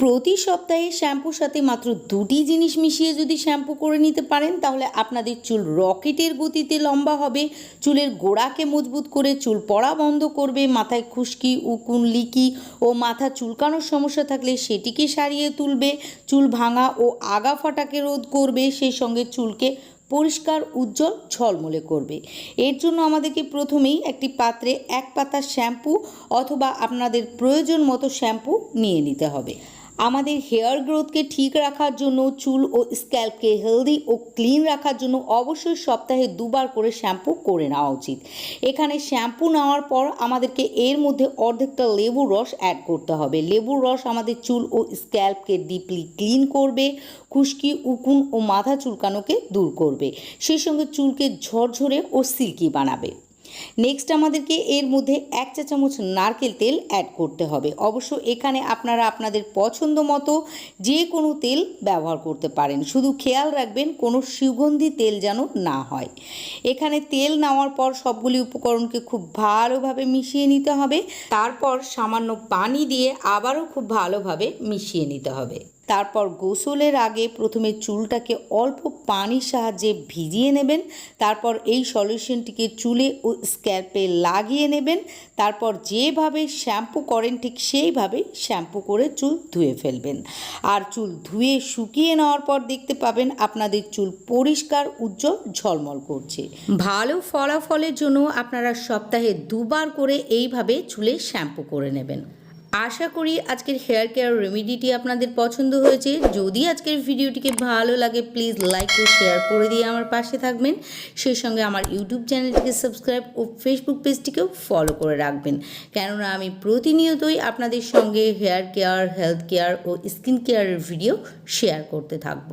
প্রতি সপ্তাহে শ্যাম্পুর সাথে মাত্র দুটি জিনিস মিশিয়ে যদি শ্যাম্পু করে নিতে পারেন, তাহলে আপনাদের চুল রকেটের গতিতে লম্বা হবে, চুলের গোড়াকে মজবুত করে চুল পড়া বন্ধ করবে, মাথায় খুশকি, উকুন, লিকি ও মাথা চুলকানোর সমস্যা থাকলে সেটিকে সারিয়ে তুলবে, চুল ভাঙা ও আগা ফাটাকে রোধ করবে, সেই সঙ্গে চুলকে পরিষ্কার, উজ্জ্বল, ঝলমলে করবে। এর জন্য আমাদেরকে প্রথমেই একটি পাত্রে এক পাতা শ্যাম্পু অথবা আপনাদের প্রয়োজন মতো শ্যাম্পু নিয়ে নিতে হবে। আমাদের হেয়ার গ্রোথকে ঠিক রাখার জন্য চুল ও স্ক্যাল্পকে হেলদি ও ক্লিন রাখার জন্য অবশ্যই সপ্তাহে দুবার করে শ্যাম্পু করে নেওয়া উচিত। এখানে শ্যাম্পু নেওয়ার পর আমাদেরকে এর মধ্যে অর্ধেকটা লেবুর রস অ্যাড করতে হবে। লেবুর রস আমাদের চুল ও স্ক্যাল্পকে ডিপলি ক্লিন করবে, খুশকি, উকুন ও মাথা চুলকানোকে দূর করবে। সেই সঙ্গে চুলকে ঝরঝরে ও সিল্কি বানাবে। নেক্সট আমাদেরকে এর মধ্যে এক চা চামচ নারকেল তেল অ্যাড করতে হবে। অবশ্য এখানে আপনারা আপনাদের পছন্দ মতো যে কোনো তেল ব্যবহার করতে পারেন। শুধু খেয়াল রাখবেন কোনো সুগন্ধি তেল যেন না হয়। এখানে তেল নেওয়ার পর সবগুলি উপকরণকে খুব ভালোভাবে মিশিয়ে নিতে হবে। তারপর সামান্য পানি দিয়ে আবারও খুব ভালোভাবে মিশিয়ে নিতে হবে। তারপর গোসলের আগে প্রথমে চুলটাকে অল্প পানির সাহায্যে ভিজিয়ে নেবেন, তারপর এই সলিউশনটিকে চুলে ও স্ক্যাল্পে লাগিয়ে নেবেন, তারপর যেভাবে শ্যাম্পু করেন ঠিক সেইভাবে শ্যাম্পু করে চুল ধুয়ে ফেলবেন। আর চুল ধুয়ে শুকিয়ে নেওয়ার পর দেখতে পাবেন আপনাদের চুল পরিষ্কার, উজ্জ্বল, ঝলমল করছে। ভালো ফলাফলের জন্য আপনারা সপ্তাহে দুবার করে এইভাবে চুলে শ্যাম্পু করে নেবেন। আশা করি আজকের হেয়ার কেয়ার রেমেডিটি আপনাদের পছন্দ হয়েছে। যদি আজকের ভিডিওটিকে ভালো লাগে প্লিজ লাইক ও শেয়ার করে দিয়ে আমার পাশে থাকবেন। সেই সঙ্গে আমার ইউটিউব চ্যানেলটিকে সাবস্ক্রাইব ও ফেসবুক পেজটিকেও ফলো করে রাখবেন। কেননা আমি প্রতিনিয়তই আপনাদের সঙ্গে হেয়ার কেয়ার হেলথ কেয়ার ও স্কিন কেয়ারের ভিডিও শেয়ার করতে থাকব।